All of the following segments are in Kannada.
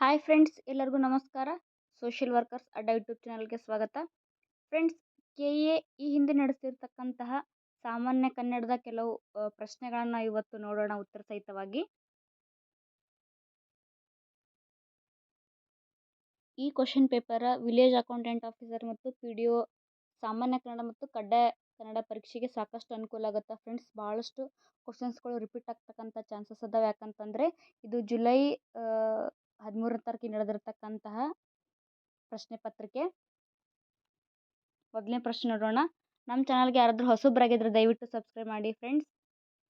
ಹಾಯ್ ಫ್ರೆಂಡ್ಸ್ ಎಲ್ಲರಿಗೂ ನಮಸ್ಕಾರ. ಸೋಷಿಯಲ್ ವರ್ಕರ್ಸ್ ಅಡ್ಡ ಯೂಟ್ಯೂಬ್ ಚಾನಲ್ಗೆ ಸ್ವಾಗತ. ಫ್ರೆಂಡ್ಸ್ ಕೆ ಎ ಈ ಹಿಂದೆ ನಡೆಸಿರ್ತಕ್ಕಂತಹ ಸಾಮಾನ್ಯ ಕನ್ನಡದ ಕೆಲವು ಪ್ರಶ್ನೆಗಳನ್ನು ಇವತ್ತು ನೋಡೋಣ ಉತ್ತರ ಸಹಿತವಾಗಿ. ಈ question paper village accountant officer ಮತ್ತು ಪಿ ಡಿ ಒ ಸಾಮಾನ್ಯ ಕನ್ನಡ ಮತ್ತು ಕಡ್ಡಾಯ ಕನ್ನಡ ಪರೀಕ್ಷೆಗೆ ಸಾಕಷ್ಟು ಅನುಕೂಲ ಆಗುತ್ತೆ ಫ್ರೆಂಡ್ಸ್ ಭಾಳಷ್ಟು ಕ್ವಶನ್ಸ್ಗಳು ರಿಪೀಟ್ ಆಗ್ತಕ್ಕಂಥ ಚಾನ್ಸಸ್ ಅದಾವೆ ಯಾಕಂತಂದರೆ ಇದು ಜುಲೈ ಹದಿಮೂರನೇ ತಾರೀಕಿಗೆ ನಡೆದಿರ್ತಕ್ಕಂತಹ ಪ್ರಶ್ನೆ ಪತ್ರಿಕೆ. ಮೊದಲನೇ ಪ್ರಶ್ನೆ ನೋಡೋಣ. ನಮ್ಮ ಚಾನಲ್ಗೆ ಯಾರಾದರೂ ಹೊಸಬ್ರಾಗಿದ್ದರೆ ದಯವಿಟ್ಟು ಸಬ್ಸ್ಕ್ರೈಬ್ ಮಾಡಿ ಫ್ರೆಂಡ್ಸ್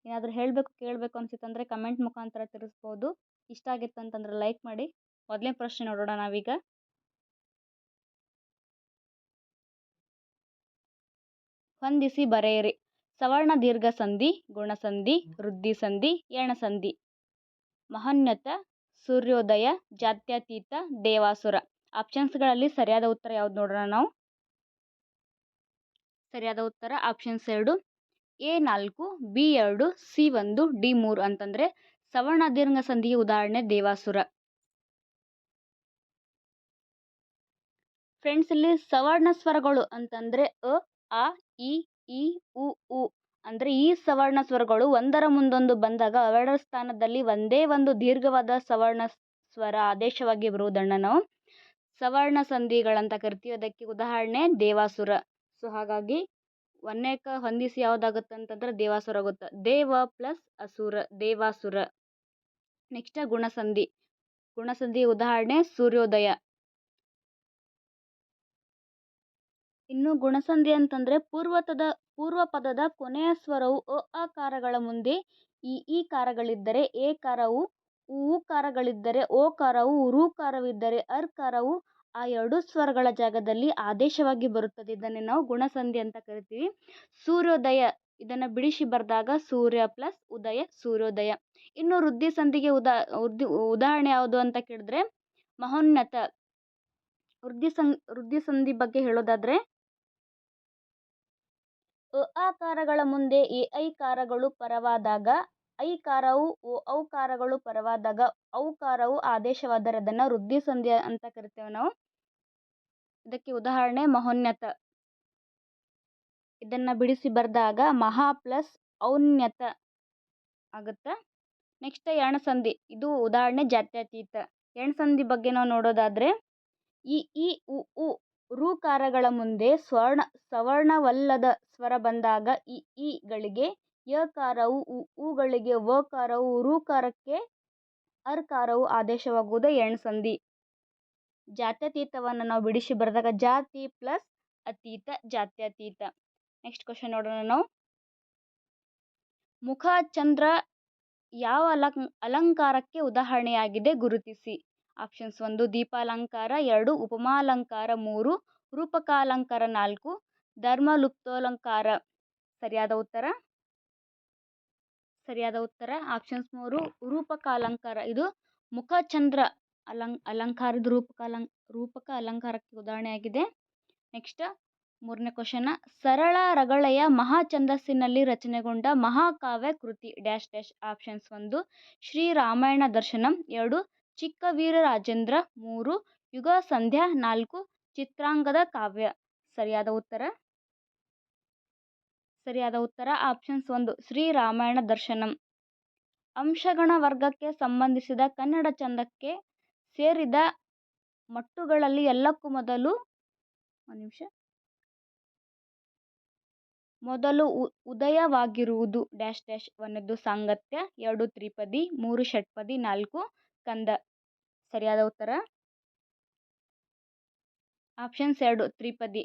ಏನಾದರೂ ಹೇಳಬೇಕು, ಕೇಳಬೇಕು ಅನಿಸಿತ್ತಂದರೆ ಕಮೆಂಟ್ ಮುಖಾಂತರ ತಿಳಿಸ್ಬೋದು. ಇಷ್ಟ ಆಗಿತ್ತು ಅಂತಂದ್ರೆ ಲೈಕ್ ಮಾಡಿ. ಮೊದಲನೇ ಪ್ರಶ್ನೆ ನೋಡೋಣ ನಾವೀಗ. ಹೊಂದಿಸಿ ಬರೆಯಿರಿ. ಸವರ್ಣ ದೀರ್ಘ ಸಂಧಿ ಗುಣಸಂಧಿ ವೃದ್ಧಿ ಸಂಧಿ ಎಣಸಂಧಿ ಮಹೋನ್ನತ ಸೂರ್ಯೋದಯ, ಜಾತ್ಯತೀತ, ದೇವಾಸುರ. ಆಪ್ಷನ್ಸ್ಗಳಲ್ಲಿ ಸರಿಯಾದ ಉತ್ತರ ಯಾವ್ದು ನೋಡೋಣ ನಾವು? ಸರಿಯಾದ ಉತ್ತರ ಆಪ್ಷನ್ಸ್ ಎರಡು. ಎ ನಾಲ್ಕು, ಬಿ ಎರಡು, ಸಿ ಒಂದು, ಡಿ ಮೂರು ಅಂತಂದರೆ ಸವರ್ಣ ದೀರ್ಘ ಸಂಧಿಯ ಉದಾಹರಣೆ ದೇವಾಸುರ. ಫ್ರೆಂಡ್ಸ್ ಇಲ್ಲಿ ಸವರ್ಣ ಸ್ವರಗಳು ಅಂತಂದರೆ ಅ, ಆ, ಇ ಈ ಉ ಉ. ಅಂದರೆ ಈ ಸವರ್ಣ ಸ್ವರಗಳು ಒಂದರ ಮುಂದೊಂದು ಬಂದಾಗ ಅವೆರಡರ ಸ್ಥಾನದಲ್ಲಿ ಒಂದೇ ಒಂದು ದೀರ್ಘವಾದ ಸವರ್ಣ ಸ್ವರ ಆದೇಶವಾಗಿ ಬರುವುದನ್ನು ನಾವು ಸವರ್ಣ ಸಂಧಿಗಳಂತ ಕರಿತೀವಿ. ಅದಕ್ಕೆ ಉದಾಹರಣೆ ದೇವಾಸುರ. ಸೊ, ಹಾಗಾಗಿ ಒನ್ನೇಕ ಹೊಂದಿಸಿ ಯಾವುದಾಗುತ್ತೆ ಅಂತಂದ್ರೆ ದೇವಾಸುರ ಆಗುತ್ತೆ ದೇವ ಪ್ಲಸ್ ಅಸುರ, ದೇವಾಸುರ. ನೆಕ್ಸ್ಟ್ ಗುಣಸಂಧಿ. ಗುಣಸಂಧಿ ಉದಾಹರಣೆ ಸೂರ್ಯೋದಯ. ಇನ್ನು ಗುಣಸಂಧಿ ಅಂತಂದರೆ ಪೂರ್ವತದ ಪೂರ್ವ ಪದದ ಕೊನೆಯ ಸ್ವರವು ಅ ಆಕಾರಗಳ ಮುಂದೆ ಈ ಈ ಕಾರಗಳಿದ್ದರೆ ಎ ಕಾರವು ಉ ಕಾರಗಳಿದ್ದರೆ ಓ ಕಾರವು ಋಕಾರವಿದ್ದರೆ ಅರ್ಕಾರವು ಆ ಎರಡು ಸ್ವರಗಳ ಜಾಗದಲ್ಲಿ ಆದೇಶವಾಗಿ ಬರುತ್ತದೆ. ಇದನ್ನೇ ನಾವು ಗುಣಸಂಧಿ ಅಂತ ಕರಿತೀವಿ. ಸೂರ್ಯೋದಯ, ಇದನ್ನು ಬಿಡಿಸಿ ಬರೆದಾಗ ಸೂರ್ಯ ಪ್ಲಸ್ ಉದಯ, ಸೂರ್ಯೋದಯ. ಇನ್ನು ವೃದ್ಧಿ ಸಂಧಿಗೆ ಉದಾ ಉದಾಹರಣೆ ಯಾವುದು ಅಂತ ಕೇಳಿದ್ರೆ ಮಹೋನ್ನತ. ವೃದ್ಧಿ ಸಂ ವೃದ್ಧಿ ಸಂಧಿ ಬಗ್ಗೆ ಹೇಳೋದಾದರೆ ಅ ಆಕಾರಗಳ ಮುಂದೆ ಎ ಐಕಾರಗಳು ಪರವಾದಾಗ ಐಕಾರವು ಓ ಔಕಾರಗಳು ಪರವಾದಾಗ ಔಕಾರವು ಆದೇಶವಾದರೆ ಅದನ್ನು ವೃದ್ಧಿ ಸಂಧಿ ಅಂತ ಕರಿತೇವೆ ನಾವು. ಇದಕ್ಕೆ ಉದಾಹರಣೆ ಮಹೋನ್ನತ ಇದನ್ನು ಬಿಡಿಸಿ ಬರೆದಾಗ ಮಹಾ ಪ್ಲಸ್ ಔನ್ಯತ ಆಗುತ್ತೆ. ನೆಕ್ಸ್ಟ್ ಎಣಸಂಧಿ ಇದು ಉದಾಹರಣೆ ಜಾತ್ಯತೀತ. ಎಣಸಂಧಿ ಬಗ್ಗೆ ನಾವು ನೋಡೋದಾದರೆ, ಈ ಇ ಉ ಉ ಋಕಾರಗಳ ಮುಂದೆ ಸ್ವರ್ಣ, ಸವರ್ಣವಲ್ಲದ ಸ್ವರ ಬಂದಾಗ ಈ ಇಗಳಿಗೆ ಯಕಾರವು ಉ ಉಗಳಿಗೆ ವಕಾರವು ಋಕಾರಕ್ಕೆ ಅರ್ಕಾರವು ಆದೇಶವಾಗುವುದು ಎಣ್ಸಂಧಿ ಜಾತ್ಯತೀತವನ್ನು ನಾವು ಬಿಡಿಸಿ ಬರೆದಾಗ ಜಾತಿ ಪ್ಲಸ್ ಅತೀತ, ಜಾತ್ಯತೀತ. ನೆಕ್ಸ್ಟ್ ಕ್ವಶನ್ ನೋಡೋಣ ನಾವು. ಮುಖ ಚಂದ್ರ ಯಾವ ಅಲಂ ಅಲಂಕಾರಕ್ಕೆ ಉದಾಹರಣೆಯಾಗಿದೆ ಗುರುತಿಸಿ. ಆಪ್ಷನ್ಸ್ ಒಂದು ದೀಪಾಲಂಕಾರ, ಎರಡು ಉಪಮಾಲಂಕಾರ, ಮೂರು ರೂಪಕಾಲಂಕಾರ, ನಾಲ್ಕು ಧರ್ಮಲುಪ್ತೋಲಂಕಾರ. ಸರಿಯಾದ ಉತ್ತರ? ಸರಿಯಾದ ಉತ್ತರ. ಆಪ್ಷನ್ಸ್ ಮೂರು ರೂಪಕಾಲಂಕಾರ. ಇದು ಮುಖಚಂದ್ರ ಅಲಂ, ಅಲಂಕಾರದ ರೂಪಕಾಲಂ, ರೂಪಕ ಅಲಂಕಾರಕ್ಕೆ ಉದಾಹರಣೆಯಾಗಿದೆ ನೆಕ್ಸ್ಟ್ ಮೂರನೇ ಕ್ವಶನ ಸರಳ ರಗಳೆಯ ಮಹಾಛಂದಸ್ಸಿನಲ್ಲಿ ರಚನೆಗೊಂಡ ಮಹಾಕಾವ್ಯ ಕೃತಿ ಡ್ಯಾಶ್ ಡ್ಯಾಶ್ ಆಪ್ಷನ್ಸ್ ಒಂದು ಶ್ರೀ ರಾಮಾಯಣ ದರ್ಶನಂ, ಎರಡು ಚಿಕ್ಕವೀರ ರಾಜೇಂದ್ರ ಮೂರು, ಯುಗ ಸಂಧ್ಯಾ ನಾಲ್ಕು, ಚಿತ್ರಾಂಗದ ಕಾವ್ಯ. ಸರಿಯಾದ ಉತ್ತರ? ಸರಿಯಾದ ಉತ್ತರ ಆಪ್ಷನ್ಸ್ ಒಂದು, ಶ್ರೀ ರಾಮಾಯಣ ದರ್ಶನಂ. ಅಂಶಗಣ ವರ್ಗಕ್ಕೆ ಸಂಬಂಧಿಸಿದ ಕನ್ನಡ ಚಂದಕ್ಕೆ ಸೇರಿದ ಮಟ್ಟುಗಳಲ್ಲಿ ಎಲ್ಲಕ್ಕೂ ಮೊದಲು, ಒಂದು ನಿಮಿಷ. ಮೊದಲು ಉದಯವಾಗಿರುವುದು, ಡ್ಯಾಶ್ ಡ್ಯಾಶ್ ಒಂದು ಸಾಂಗತ್ಯ, ಎರಡು ತ್ರಿಪದಿ, ಮೂರು ಷಟ್ಪದಿ, ನಾಲ್ಕು ಕಂದ. ಸರಿಯಾದ ಉತ್ತರ? ಆಪ್ಷನ್ಸ್ ಎರಡು, ತ್ರಿಪದಿ.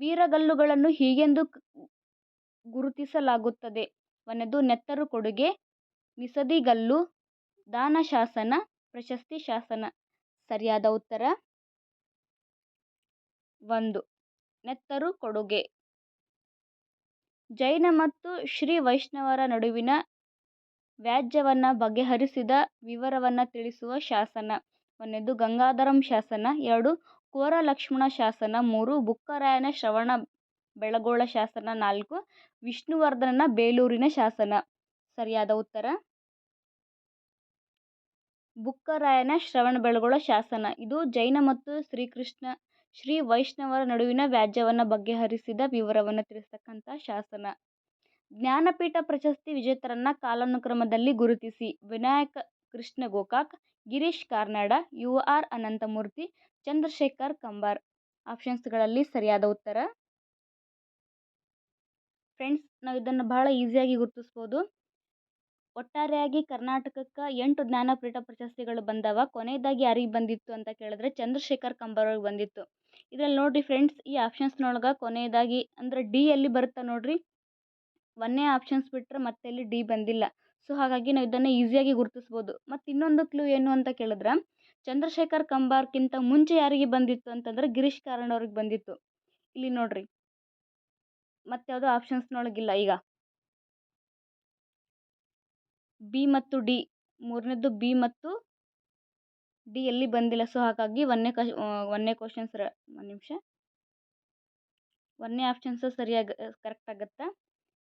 ವೀರಗಲ್ಲುಗಳನ್ನು ಹೀಗೆಂದು ಗುರುತಿಸಲಾಗುತ್ತದೆ. ಒನೆದು ನೆತ್ತರು ಕೊಡುಗೆ ನಿಸದಿಗಲ್ಲು ದಾನ ಶಾಸನ, ಪ್ರಶಸ್ತಿ ಶಾಸನ. ಸರಿಯಾದ ಉತ್ತರ? ಒಂದು. ನೆತ್ತರು ಕೊಡುಗೆ. ಜೈನ ಮತ್ತು ಶ್ರೀ ವೈಷ್ಣವರ ನಡುವಿನ ವ್ಯಾಜ್ಯವನ್ನು ಬಗೆಹರಿಸಿದ ವಿವರವನ್ನು ತಿಳಿಸುವ ಶಾಸನ. ಒಂದನೇದು ಗಂಗಾಧರಂ ಶಾಸನ. ಎರಡು ಕೋರ ಲಕ್ಷ್ಮಣ ಶಾಸನ. ಮೂರು, ಬುಕ್ಕರಾಯನ ಶ್ರವಣ ಬೆಳಗೊಳ ಶಾಸನ. ನಾಲ್ಕು, ವಿಷ್ಣುವರ್ಧನನ ಬೇಲೂರಿನ ಶಾಸನ. ಸರಿಯಾದ ಉತ್ತರ? ಬುಕ್ಕರಾಯನ ಶ್ರವಣ ಬೆಳಗೊಳ ಶಾಸನ. ಇದು ಜೈನ ಮತ್ತು ಶ್ರೀಕೃಷ್ಣ, ಶ್ರೀ ವೈಷ್ಣವರ ನಡುವಿನ ವ್ಯಾಜ್ಯವನ್ನು ಬಗೆಹರಿಸಿದ ವಿವರವನ್ನು ತಿಳಿಸ್ತಕ್ಕಂಥ ಶಾಸನ. ಜ್ಞಾನಪೀಠ ಪ್ರಶಸ್ತಿ ವಿಜೇತರನ್ನ ಕಾಲಾನುಕ್ರಮದಲ್ಲಿ ಗುರುತಿಸಿ. Vinayaka, Krishna Gokak, Girish Karnad, U R Ananthamurthy, Chandrashekhar Kambar. ಆಪ್ಷನ್ಸ್ಗಳಲ್ಲಿ ಸರಿಯಾದ ಉತ್ತರ? ಫ್ರೆಂಡ್ಸ್, ನಾವು ಇದನ್ನು ಬಹಳ ಈಸಿಯಾಗಿ ಗುರುತಿಸ್ಬೋದು. ಒಟ್ಟಾರೆಯಾಗಿ ಕರ್ನಾಟಕಕ್ಕೆ ಎಂಟು ಜ್ಞಾನಪೀಠ ಪ್ರಶಸ್ತಿಗಳು ಬಂದವ. ಕೊನೆಯದಾಗಿ ಯಾರಿಗೆ ಬಂದಿತ್ತು ಅಂತ ಕೇಳಿದ್ರೆ ಚಂದ್ರಶೇಖರ್ ಕಂಬಾರ್ ಅವ್ರಿಗೆ ಬಂದಿತ್ತು. ಇದ್ರಲ್ಲಿ ನೋಡಿರಿ ಫ್ರೆಂಡ್ಸ್, ಈ ಆಪ್ಷನ್ಸ್ನೊಳಗೆ ಕೊನೆಯದಾಗಿ ಅಂದ್ರೆ ಡಿ ಎಲ್ಲಿ ಬರುತ್ತೆ ನೋಡಿರಿ? ಒಂದೇ ಆಪ್ಷನ್ಸ್ ಬಿಟ್ಟರೆ ಮತ್ತೆ ಇಲ್ಲಿ ಡಿ ಬಂದಿಲ್ಲ. ಸೊ ಹಾಗಾಗಿ ನಾವು ಇದನ್ನು ಈಸಿಯಾಗಿ ಗುರುತಿಸ್ಬೋದು. ಮತ್ತು ಇನ್ನೊಂದು ಕ್ಲೂ ಏನು ಅಂತ ಕೇಳಿದ್ರೆ, ಚಂದ್ರಶೇಖರ್ ಕಂಬಾರ್ಕ್ಕಿಂತ ಮುಂಚೆ ಯಾರಿಗೆ ಬಂದಿತ್ತು ಅಂತಂದ್ರೆ ಗಿರೀಶ್ ಕಾರಣ ಅವ್ರಿಗೆ ಬಂದಿತ್ತು. ಇಲ್ಲಿ ನೋಡಿರಿ. ಮತ್ತೆ ಯಾವುದೋ ಆಪ್ಷನ್ಸ್ನೊಳಗಿಲ್ಲ ಈಗ. ಬಿ ಮತ್ತು ಡಿ ಮೂರನೇದು ಬಿ ಮತ್ತು ಡಿ ಎಲ್ಲಿ ಬಂದಿಲ್ಲ. ಸೊ ಹಾಗಾಗಿ ಒಂದನೇ ಕ್ವಶ್ ಒಂದನೇ ಕ್ವಶನ್ಸ್ ಒಂದು ನಿಮಿಷ. ಒಂದನೇ ಆಪ್ಷನ್ಸ್ ಸರಿಯಾಗಿ ಕರೆಕ್ಟ್ ಆಗುತ್ತೆ?